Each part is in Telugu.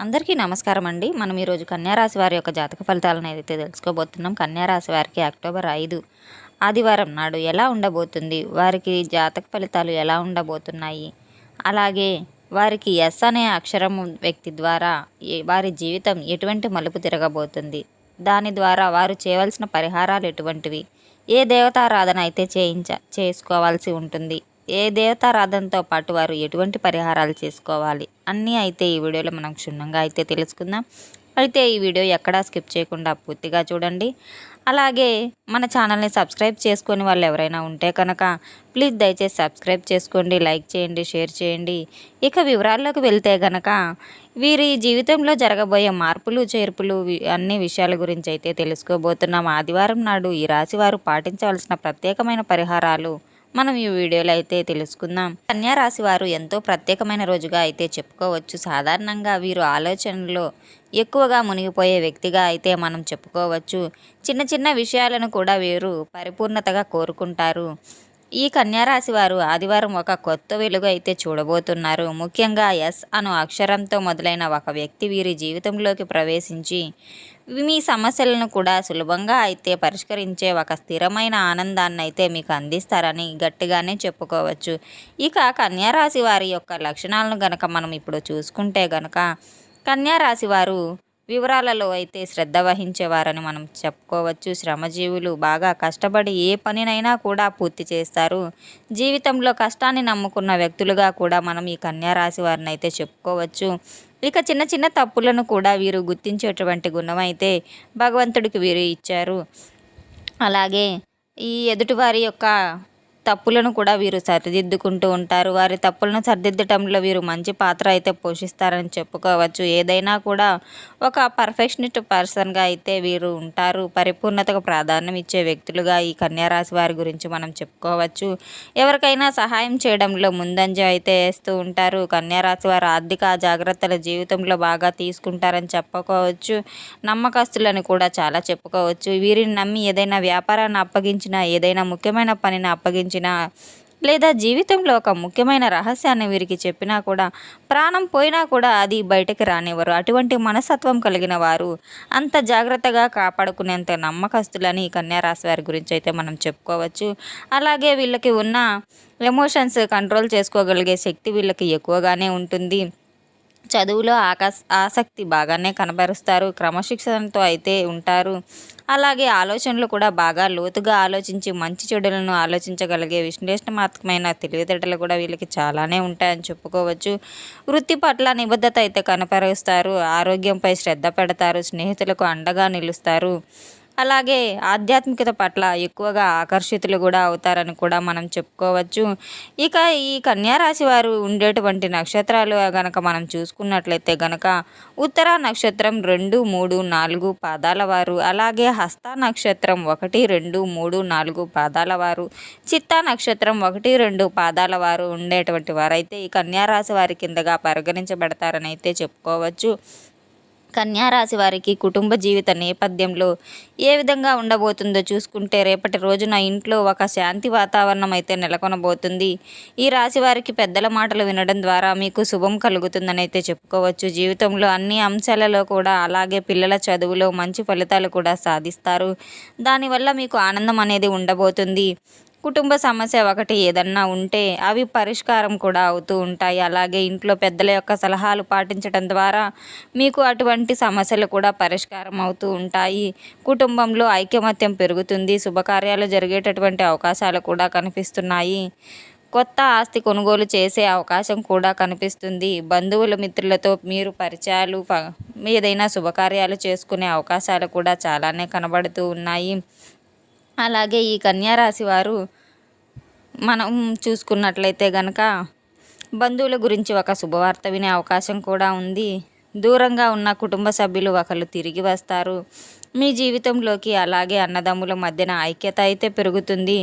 అందరికీ నమస్కారం అండి. మనం ఈరోజు కన్యారాశి వారి యొక్క జాతక ఫలితాలను అయితే తెలుసుకోబోతున్నాం కన్యారాశి వారికి అక్టోబర్ ఐదు ఆదివారం నాడు ఎలా ఉండబోతుంది? వారికి జాతక ఫలితాలు ఎలా ఉండబోతున్నాయి? అలాగే వారికి ఎస్ అనే అక్షరం వ్యక్తి ద్వారా ఏ- వారి జీవితం ఎటువంటి మలుపు తిరగబోతుంది? దాని ద్వారా వారు చేయవలసిన పరిహారాలు ఎటువంటివి? ఏ దేవతారాధన అయితే చేయించ చేసుకోవాల్సి ఉంటుంది? ఏ దేవతారాధనతో పాటు వారు ఎటువంటి పరిహారాలు చేసుకోవాలి అన్నీ అయితే ఈ వీడియోలో మనం క్షుణ్ణంగా అయితే తెలుసుకుందాం. అయితే ఈ వీడియో ఎక్కడా స్కిప్ చేయకుండా పూర్తిగా చూడండి. అలాగే మన ఛానల్ని సబ్స్క్రైబ్ చేసుకొని వాళ్ళు ఎవరైనా ఉంటే కనుక ప్లీజ్ దయచేసి సబ్స్క్రైబ్ చేసుకోండి లైక్ చేయండి షేర్ చేయండి. ఇక వివరాల్లోకి వెళ్తే గనక వీరి జీవితంలో జరగబోయే మార్పులు చేర్పులు అన్ని విషయాల గురించి అయితే తెలుసుకోబోతున్నాం. ఆదివారం నాడు ఈ రాశి వారు పాటించవలసిన ప్రత్యేకమైన పరిహారాలు మనం ఈ వీడియోలో అయితే తెలుసుకుందాం. కన్యారాశి వారు ఎంతో ప్రత్యేకమైన రోజుగా అయితే చెప్పుకోవచ్చు. సాధారణంగా వీరు ఆలోచనలో ఎక్కువగా మునిగిపోయే వ్యక్తిగా అయితే మనం చెప్పుకోవచ్చు. చిన్న చిన్న విషయాలను కూడా వీరు పరిపూర్ణతగా కోరుకుంటారు. ఈ కన్యారాశి వారు ఆదివారం ఒక కొత్త వెలుగు అయితే చూడబోతున్నారు. ముఖ్యంగా ఎస్ అను అక్షరంతో మొదలైన ఒక వ్యక్తి వీరి జీవితంలోకి ప్రవేశించి మీ సమస్యలను కూడా సులభంగా అయితే పరిష్కరించే ఒక స్థిరమైన ఆనందాన్ని అయితే మీకు అందిస్తారని గట్టిగానే చెప్పుకోవచ్చు. ఇక కన్యారాశి వారి యొక్క లక్షణాలను గనక మనం ఇప్పుడు చూసుకుంటే గనక కన్యారాశి వారు వివరాలలో అయితే శ్రద్ధ వహించేవారని మనం చెప్పుకోవచ్చు. శ్రమజీవులు బాగా కష్టపడి ఏ పనినైనా కూడా పూర్తి చేస్తారు. జీవితంలో కష్టాన్ని నమ్ముకున్న వ్యక్తులుగా కూడా మనం ఈ కన్యా రాశి వారిని అయితే చెప్పుకోవచ్చు. ఇక చిన్న చిన్న తప్పులను కూడా వీరు గుర్తించేటువంటి గుణం అయితే భగవంతుడికి వీరు ఇచ్చారు. అలాగే ఈ ఎదుటివారి యొక్క తప్పులను కూడా వీరు సరిదిద్దుకుంటూ ఉంటారు. వారి తప్పులను సరిదిద్దటంలో వీరు మంచి పాత్ర అయితే పోషిస్తారని చెప్పుకోవచ్చు. ఏదైనా కూడా ఒక పర్ఫెక్షనిస్ట్ పర్సన్గా అయితే వీరు ఉంటారు. పరిపూర్ణతకు ప్రాధాన్యం ఇచ్చే వ్యక్తులుగా ఈ కన్యారాశి వారి గురించి మనం చెప్పుకోవచ్చు. ఎవరికైనా సహాయం చేయడంలో ముందంజ అయితే వేస్తూ ఉంటారు. కన్యారాశి వారు ఆర్థిక జాగ్రత్తల జీవితంలో బాగా తీసుకుంటారని చెప్పుకోవచ్చు. నమ్మకస్తులని కూడా చాలా చెప్పుకోవచ్చు. వీరిని నమ్మి ఏదైనా వ్యాపారాన్ని అప్పగించినా ఏదైనా ముఖ్యమైన పనిని అప్పగించినా లేదా జీవితంలో ఒక ముఖ్యమైన రహస్యాన్ని వీరికి చెప్పినా కూడా ప్రాణం పోయినా కూడా అది బయటకు రానివ్వరు. అటువంటి మనస్తత్వం కలిగిన వారు అంత జాగ్రత్తగా కాపాడుకునేంత నమ్మకస్తులని ఈ కన్యారాశి వారి గురించి అయితే మనం చెప్పుకోవచ్చు. అలాగే వీళ్ళకి ఉన్న ఎమోషన్స్ కంట్రోల్ చేసుకోగలిగే శక్తి వీళ్ళకి ఎక్కువగానే ఉంటుంది. చదువులో ఆకాశ ఆసక్తి బాగానే కనబరుస్తారు. క్రమశిక్షణతో అయితే ఉంటారు. అలాగే ఆలోచనలు కూడా బాగా లోతుగా ఆలోచించి మంచి చెడులను ఆలోచించగలిగే విశ్లేషణాత్మకమైన తెలివితేటలు కూడా వీళ్ళకి చాలానే ఉంటాయని చెప్పుకోవచ్చు. వృత్తి పట్ల నిబద్ధత అయితే కనపరుస్తారు. ఆరోగ్యంపై శ్రద్ధ పెడతారు. స్నేహితులకు అండగా నిలుస్తారు. అలాగే ఆధ్యాత్మికత పట్ల ఎక్కువగా ఆకర్షితులు కూడా అవుతారని కూడా మనం చెప్పుకోవచ్చు. ఇక ఈ కన్యారాశి వారు ఉండేటువంటి నక్షత్రాలు గనక మనం చూసుకున్నట్లయితే గనక ఉత్తర నక్షత్రం రెండు మూడు నాలుగు పాదాల వారు అలాగే హస్త నక్షత్రం ఒకటి రెండు మూడు నాలుగు పాదాల వారు చిత్తా నక్షత్రం ఒకటి రెండు పాదాల వారు ఉండేటువంటి వారైతే ఈ కన్యారాశి వారి కిందగా పరిగణించబడతారని అయితే చెప్పుకోవచ్చు. కన్యారాశి వారికి కుటుంబ జీవిత నేపథ్యంలో ఏ విధంగా ఉండబోతుందో చూసుకుంటే రేపటి రోజున ఇంట్లో ఒక శాంతి వాతావరణం అయితే నెలకొనబోతుంది. ఈ రాశి వారికి పెద్దల మాటలు వినడం ద్వారా మీకు శుభం కలుగుతుందని అయితే చెప్పుకోవచ్చు. జీవితంలో అన్ని అంశాలలో కూడా అలాగే పిల్లల చదువులో మంచి ఫలితాలు కూడా సాధిస్తారు. దానివల్ల మీకు ఆనందం అనేది ఉండబోతుంది. కుటుంబ సమస్య ఒకటి ఏదన్నా ఉంటే అవి పరిష్కారం కూడా అవుతూ ఉంటాయి. అలాగే ఇంట్లో పెద్దల యొక్క సలహాలు పాటించడం ద్వారా మీకు అటువంటి సమస్యలు కూడా పరిష్కారం అవుతూ ఉంటాయి. కుటుంబంలో ఐకమత్యం పెరుగుతుంది. శుభకార్యాలు జరిగేటటువంటి అవకాశాలు కూడా కనిపిస్తున్నాయి. కొత్త ఆస్తి కొనుగోలు చేసే అవకాశం కూడా కనిపిస్తుంది. బంధువుల మిత్రులతో మీరు పరిచయాలు ప- ఏదైనా శుభకార్యాలు చేసుకునే అవకాశాలు కూడా చాలానే కనబడుతూ ఉన్నాయి. అలాగే ఈ కన్యారాశి వారు మనం చూసుకున్నట్లయితే గనక బంధువుల గురించి ఒక శుభవార్త వినే అవకాశం కూడా ఉంది. దూరంగా ఉన్న కుటుంబ సభ్యులు ఒకరు తిరిగి వస్తారు. మీ జీవితంలోకి అలాగే అన్నదమ్ముల మధ్యన ఐక్యత అయితే పెరుగుతుంది.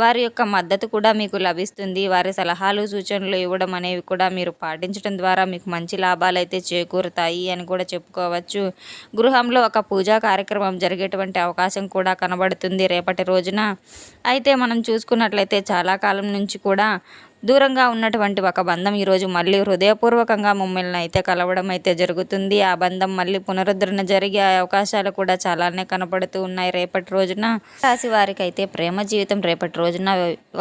వారి యొక్క మద్దతు కూడా మీకు లభిస్తుంది. వారి సలహాలు సూచనలు ఇవ్వడం అనేవి కూడా మీరు పాటించడం ద్వారా మీకు మంచి లాభాలు అయితే చేకూరుతాయి అని కూడా చెప్పుకోవచ్చు. గృహంలో ఒక పూజా కార్యక్రమం జరిగేటువంటి అవకాశం కూడా కనబడుతుంది రేపటి రోజున. అయితే మనం చూసుకున్నట్లయితే చాలా కాలం నుంచి కూడా దూరంగా ఉన్నటువంటి ఒక బంధం ఈరోజు మళ్ళీ హృదయపూర్వకంగా మమ్మల్ని అయితే కలవడం అయితే జరుగుతుంది. ఆ బంధం మళ్ళీ పునరుద్ధరణ జరిగే అవకాశాలు కూడా చాలానే కనపడుతూ ఉన్నాయి రేపటి రోజున. రాశి వారికి అయితే ప్రేమ జీవితం రేపటి రోజున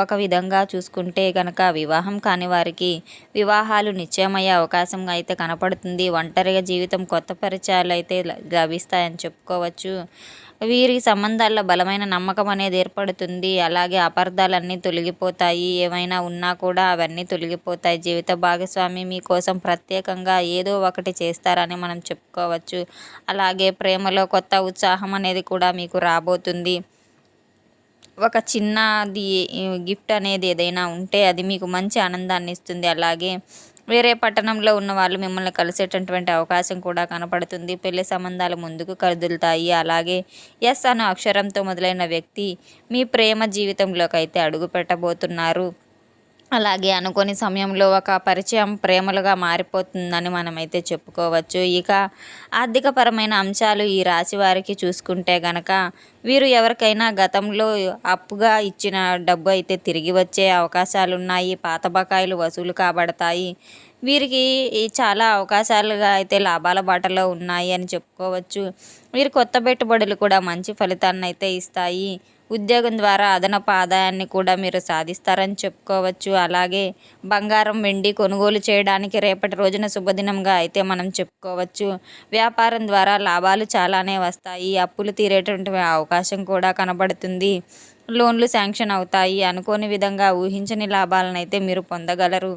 ఒక విధంగా చూసుకుంటే కనుక వివాహం కాని వారికి వివాహాలు నిశ్చయమయ్యే అవకాశం అయితే కనపడుతుంది. ఒంటరిగా జీవితం కొత్త పరిచయాలు అయితే లభిస్తాయని చెప్పుకోవచ్చు. వీరి సంబంధాల్లో బలమైన నమ్మకం అనేది ఏర్పడుతుంది. అలాగే అపార్థాలన్నీ తొలగిపోతాయి. ఏమైనా ఉన్నా కూడా అవన్నీ తొలగిపోతాయి. జీవిత భాగస్వామి మీకోసం ప్రత్యేకంగా ఏదో ఒకటి చేస్తారని మనం చెప్పుకోవచ్చు. అలాగే ప్రేమలో కొత్త ఉత్సాహం అనేది కూడా మీకు రాబోతుంది. ఒక చిన్నది గిఫ్ట్ అనేది ఏదైనా ఉంటే అది మీకు మంచి ఆనందాన్ని ఇస్తుంది. అలాగే వేరే పట్టణంలో ఉన్న వాళ్ళు మిమ్మల్ని కలిసేటటువంటి అవకాశం కూడా కనపడుతుంది. పెళ్ళి సంబంధాలు ముందుకు కదులుతాయి. అలాగే ఎస్ అనే అక్షరంతో మొదలైన వ్యక్తి మీ ప్రేమ జీవితంలోకి అయితే అడుగు పెట్టబోతున్నారు అలాగే అనుకోని సమయంలో ఒక పరిచయం ప్రేమలుగా మారిపోతుందని మనమైతే చెప్పుకోవచ్చు. ఇక ఆర్థికపరమైన అంశాలు ఈ రాశి వారికి చూసుకుంటే గనక వీరు ఎవరికైనా గతంలో అప్పుగా ఇచ్చిన డబ్బు అయితే తిరిగి వచ్చే అవకాశాలు ఉన్నాయి పాత బకాయిలు వసూలు కాబడతాయి. వీరికి చాలా అవకాశాలుగా అయితే లాభాల బాటలో ఉన్నాయి అని చెప్పుకోవచ్చు. వీరు కొత్త పెట్టుబడులు కూడా మంచి ఫలితాన్ని అయితే ఇస్తాయి. ఉద్యోగం ద్వారా అదనపు ఆదాయాన్ని కూడా మీరు సాధిస్తారని చెప్పుకోవచ్చు. అలాగే బంగారం వెండి కొనుగోలు చేయడానికి రేపటి రోజున శుభదినంగా అయితే మనం చెప్పుకోవచ్చు. వ్యాపారం ద్వారా లాభాలు చాలానే వస్తాయి. అప్పులు తీరేటువంటి అవకాశం కూడా కనబడుతుంది. లోన్లు శాంక్షన్ అవుతాయి. అనుకోని విధంగా ఊహించని లాభాలను అయితే మీరు పొందగలరు.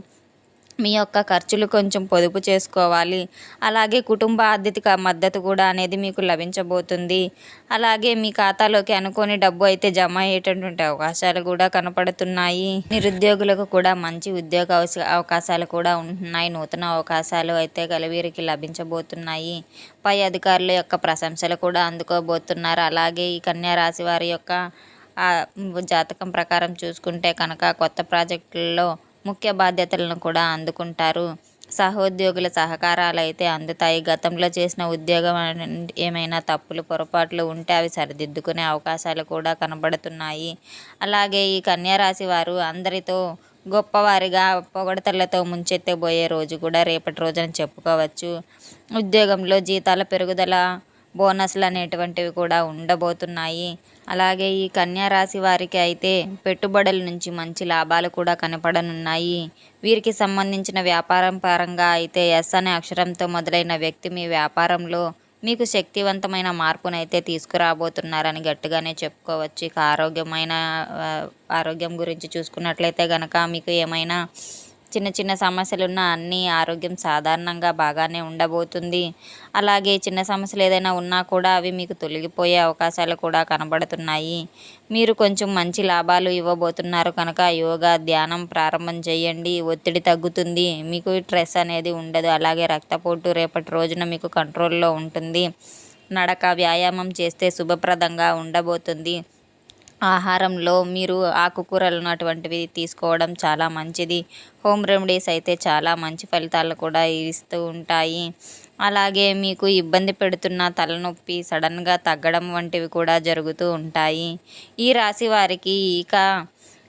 మీ యొక్క ఖర్చులు కొంచెం పొదుపు చేసుకోవాలి. అలాగే కుటుంబ ఆర్థిక మద్దతు కూడా అనేది మీకు లభించబోతుంది. అలాగే మీ ఖాతాలోకి అనుకోని డబ్బు అయితే జమ అయ్యేటటువంటి అవకాశాలు కూడా కనపడుతున్నాయి. నిరుద్యోగులకు కూడా మంచి ఉద్యోగ అవకాశాలు కూడా ఉంటున్నాయి. నూతన అవకాశాలు అయితే గలవీరికి లభించబోతున్నాయి. పై అధికారుల యొక్క ప్రశంసలు కూడా అందుకోబోతున్నారు. అలాగే ఈ కన్యా రాశి వారి యొక్క జాతకం ప్రకారం చూసుకుంటే కనుక కొత్త ప్రాజెక్టులలో ముఖ్య బాధ్యతలను కూడా అందుకుంటారు. సహోద్యోగుల సహకారాలు అయితే అందుతాయి. గతంలో చేసిన ఉద్యోగం ఏమైనా తప్పులు పొరపాట్లు ఉంటే అవి సరిదిద్దుకునే అవకాశాలు కూడా కనబడుతున్నాయి. అలాగే ఈ కన్యారాశి వారు అందరితో గొప్పవారిగా పొగడతలతో ముంచెత్తబోయే రోజు కూడా రేపటి రోజున చెప్పుకోవచ్చు. ఉద్యోగంలో జీతాల పెరుగుదల బోనస్లు అనేటువంటివి కూడా ఉండబోతున్నాయి. అలాగే ఈ కన్యా రాశి వారికి అయితే పెట్టుబడుల నుంచి మంచి లాభాలు కూడా కనపడనున్నాయి. వీరికి సంబంధించిన వ్యాపారం పరంగా అయితే ఎస్ అనే అక్షరంతో మొదలైన వ్యక్తి మీ వ్యాపారంలో మీకు శక్తివంతమైన మార్పునైతే తీసుకురాబోతున్నారని గట్టిగానే చెప్పుకోవచ్చు. ఇక ఆరోగ్యమైన ఆరోగ్యం గురించి చూసుకున్నట్లయితే కనుక మీకు ఏమైనా చిన్న చిన్న సమస్యలున్న అన్నీ ఆరోగ్యం సాధారణంగా బాగానే ఉండబోతుంది. అలాగే చిన్న సమస్యలు ఏదైనా ఉన్నా కూడా అవి మీకు తొలగిపోయే అవకాశాలు కూడా కనబడుతున్నాయి. మీరు కొంచెం మంచి లాభాలు ఇవ్వబోతున్నారు కనుక యోగా ధ్యానం ప్రారంభం చేయండి. ఒత్తిడి తగ్గుతుంది. మీకు స్ట్రెస్ అనేది ఉండదు. అలాగే రక్తపోటు రేపటి రోజున మీకు కంట్రోల్లో ఉంటుంది. నడక వ్యాయామం చేస్తే శుభప్రదంగా ఉండబోతుంది. ఆహారంలో మీరు ఆకుకూరలు అటువంటివి తీసుకోవడం చాలా మంచిది. హోమ్ రెమెడీస్ అయితే చాలా మంచి ఫలితాలు కూడా ఇస్తూ ఉంటాయి. అలాగే మీకు ఇబ్బంది పెడుతున్న తలనొప్పి సడన్గా తగ్గడం వంటివి కూడా జరుగుతూ ఉంటాయి. ఈ రాశి వారికి ఇక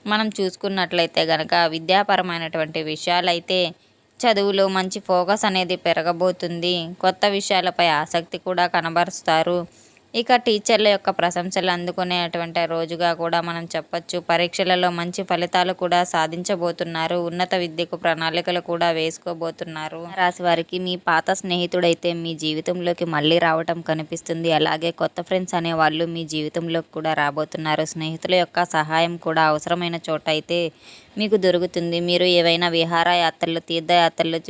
మనం చూసుకున్నట్లయితే కనుక విద్యాపరమైనటువంటి విషయాలైతే చదువులో మంచి ఫోకస్ అనేది పెరగబోతుంది. కొత్త విషయాలపై ఆసక్తి కూడా కనబరుస్తారు. ఇక టీచర్ల యొక్క ప్రశంసలు అందుకునేటువంటి రోజుగా కూడా మనం చెప్పచ్చు. పరీక్షలలో మంచి ఫలితాలు కూడా సాధించబోతున్నారు. ఉన్నత విద్యకు ప్రణాళికలు కూడా వేసుకోబోతున్నారు. రాశి వారికి మీ పాత స్నేహితుడైతే మీ జీవితంలోకి మళ్ళీ రావటం కనిపిస్తుంది. అలాగే కొత్త ఫ్రెండ్స్ అనే వాళ్ళు మీ జీవితంలోకి కూడా రాబోతున్నారు. స్నేహితుల యొక్క సహాయం కూడా అవసరమైన చోట అయితే మీకు దొరుకుతుంది. మీరు ఏవైనా విహారయాత్రలు తీర్థయాత్రలు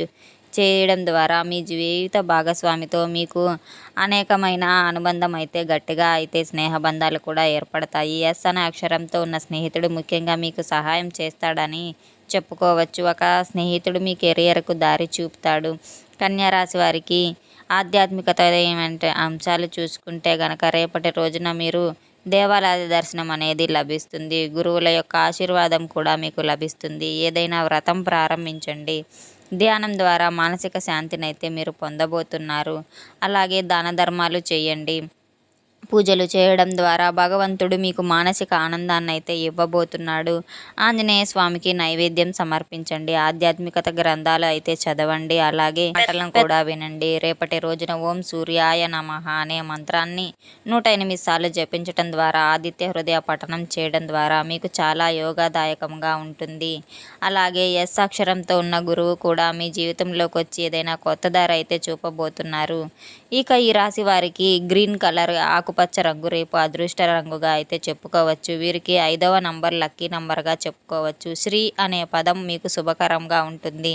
చేయడం ద్వారా మీ జీవిత భాగస్వామితో మీకు అనేకమైన అనుబంధం అయితే గట్టిగా అయితే స్నేహబంధాలు కూడా ఏర్పడతాయి. ఎస్ అనే అక్షరంతో ఉన్న స్నేహితుడు ముఖ్యంగా మీకు సహాయం చేస్తాడని చెప్పుకోవచ్చు. ఒక స్నేహితుడు మీ కెరియర్కు దారి చూపుతాడు. కన్యారాశి వారికి ఆధ్యాత్మికత ఏమంటే అంశాలు చూసుకుంటే గనక రేపటి రోజున మీరు దేవాలయ దర్శనం అనేది లభిస్తుంది. గురువుల యొక్క ఆశీర్వాదం కూడా మీకు లభిస్తుంది. ఏదైనా వ్రతం ప్రారంభించండి. ధ్యానం ద్వారా మానసిక శాంతిని అయితే మీరు పొందబోతున్నారు. అలాగే దాన ధర్మాలు చేయండి. పూజలు చేయడం ద్వారా భగవంతుడు మీకు మానసిక ఆనందాన్ని అయితే ఇవ్వబోతున్నాడు. ఆంజనేయ స్వామికి నైవేద్యం సమర్పించండి. ఆధ్యాత్మికత గ్రంథాలు అయితే చదవండి. అలాగే పాటలను కూడా వినండి. రేపటి రోజున ఓం సూర్యాయ నమః అనే మంత్రాన్ని నూట ఎనిమిది సార్లు జపించడం ద్వారా ఆదిత్య హృదయ పఠనం చేయడం ద్వారా మీకు చాలా యోగాదాయకంగా ఉంటుంది. అలాగే ఎస్ అక్షరంతో ఉన్న గురువు కూడా మీ జీవితంలోకి వచ్చి ఏదైనా కొత్త దారి అయితే చూపబోతున్నారు. ఇక ఈ రాశి వారికి గ్రీన్ కలర్ ఆకు ఆకుపచ్చ రంగు రేపు అదృష్ట రంగుగా అయితే చెప్పుకోవచ్చు. వీరికి ఐదవ నంబర్ లక్కీ నంబర్గా చెప్పుకోవచ్చు. శ్రీ అనే పదం మీకు శుభకరంగా ఉంటుంది.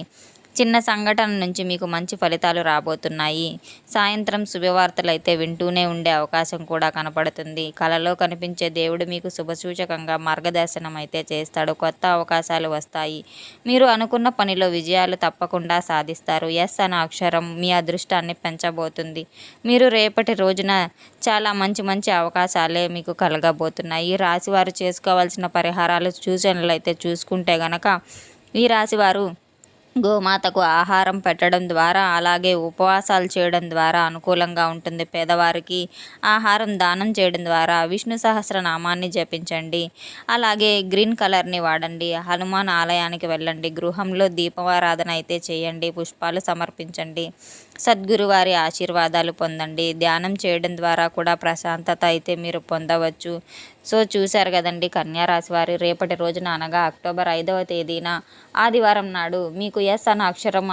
చిన్న సంఘటన నుంచి మీకు మంచి ఫలితాలు రాబోతున్నాయి. సాయంత్రం శుభవార్తలు అయితే వింటూనే ఉండే అవకాశం కూడా కనపడుతుంది. కలలో కనిపించే దేవుడు మీకు శుభసూచకంగా మార్గదర్శనం అయితే చేస్తాడు. కొత్త అవకాశాలు వస్తాయి. మీరు అనుకున్న పనిలో విజయాలు తప్పకుండా సాధిస్తారు. ఎస్ అనే అక్షరం మీ అదృష్టాన్ని పెంచబోతుంది. మీరు రేపటి రోజున చాలా మంచి మంచి అవకాశాలే మీకు కలగబోతున్నాయి. ఈ రాశి వారు చేసుకోవాల్సిన పరిహారాలు సూచనలు అయితే చూసుకుంటే గనక ఈ రాశివారు గోమాతకు ఆహారం పెట్టడం ద్వారా అలాగే ఉపవాసాలు చేయడం ద్వారా అనుకూలంగా ఉంటుంది. పేదవారికి ఆహారం దానం చేయడం ద్వారా విష్ణు సహస్రనామాన్ని జపించండి. అలాగే గ్రీన్ కలర్ని వాడండి. హనుమాన్ ఆలయానికి వెళ్ళండి. గృహంలో దీపారాధన అయితే చేయండి. పుష్పాలు సమర్పించండి. సద్గురు వారి ఆశీర్వాదాలు పొందండి. ధ్యానం చేయడం ద్వారా కూడా ప్రశాంతత అయితే మీరు పొందవచ్చు. సో చూశారు కదండి కన్యా రాశి వారి. రేపటి రోజున అనగా అక్టోబర్ ఐదవ తేదీన ఆదివారం నాడు మీకు ఎస్ అన్న అక్షరం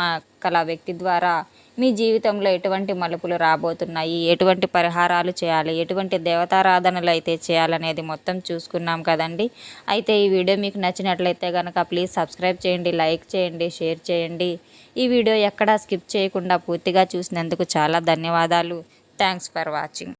కల వ్యక్తి ద్వారా మీ జీవితంలో ఎటువంటి మలుపులు రాబోతున్నాయి? ఎటువంటి పరిహారాలు చేయాలి? ఎటువంటి దేవతారాధనలు అయితే చేయాలనేది మొత్తం చూసుకున్నాం కదండి. అయితే ఈ వీడియో మీకు నచ్చినట్లయితే కనుక ప్లీజ్ సబ్స్క్రైబ్ చేయండి లైక్ చేయండి షేర్ చేయండి. ఈ వీడియో ఎక్కడా స్కిప్ చేయకుండా పూర్తిగా చూసినందుకు చాలా ధన్యవాదాలు. Thanks for watching.